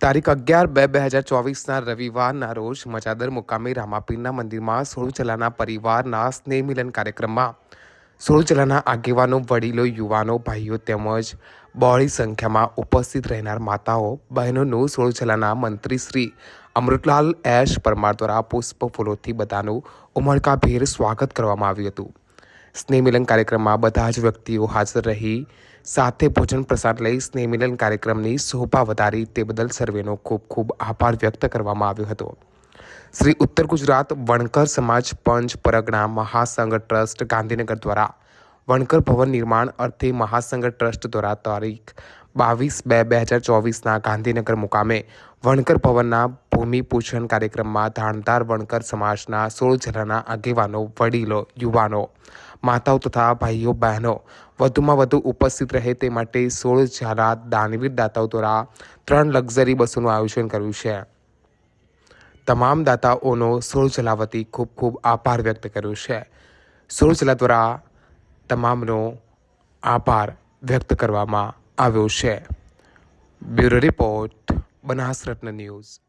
તારીખ અગિયાર બે બે હજાર ચોવીસના રવિવારના રોજ મજાદર મુકામે રામાપીરના મંદિરમાં સોળચલાના પરિવારના સ્નેહ મિલન કાર્યક્રમમાં સોળચલાના આગેવાનો, વડીલો, યુવાનો, ભાઈઓ તેમજ બહોળી સંખ્યામાં ઉપસ્થિત રહેનાર માતાઓ, બહેનોનું સોળચલાના મંત્રી શ્રી અમૃતલાલ એશ પરમાર દ્વારા પુષ્પ ફૂલોથી બધાનું ઉમળકાભેર સ્વાગત કરવામાં આવ્યું હતું. સ્નેહમિલન કાર્યક્રમમાં બધા જ વ્યક્તિઓ હાજર રહી, સાથે ભોજન પ્રસાદ લઈ સ્નેહમિલન કાર્યક્રમની શોભા વધારી તે બદલ સર્વેનો ખૂબ ખૂબ આભાર વ્યક્ત કરવામાં આવ્યો હતો. શ્રી ઉત્તર ગુજરાત વણકર સમાજ પંચ પરગણા મહાસંઘ ટ્રસ્ટ ગાંધીનગર દ્વારા વણકર ભવન નિર્માણ અર્થે મહાસંઘ ટ્રસ્ટ દ્વારા તારીખ બાવીસ બે બે હજાર ચોવીસના ગાંધીનગર મુકામે વણકર ભવનના ભૂમિપૂજન કાર્યક્રમમાં ધાણદાર વણકર સમાજના સોળ જિલ્લાના આગેવાનો, વડીલો, યુવાનો માતાઓ તથા ભાઈઓ, બહેનો વધુમાં વધુ ઉપસ્થિત રહે તે માટે સોળ જાહેરાત દાનવીર દાતાઓ દ્વારા ત્રણ લક્ઝરી બસોનું આયોજન કર્યું છે. તમામ દાતાઓનો સોળ જલા વતી ખૂબ ખૂબ આભાર વ્યક્ત કર્યો છે. સોળ જલા દ્વારા તમામનો આભાર વ્યક્ત કરવામાં આવ્યો છે. બ્યુરો રિપોર્ટ બનાસ રત્ન ન્યૂઝ.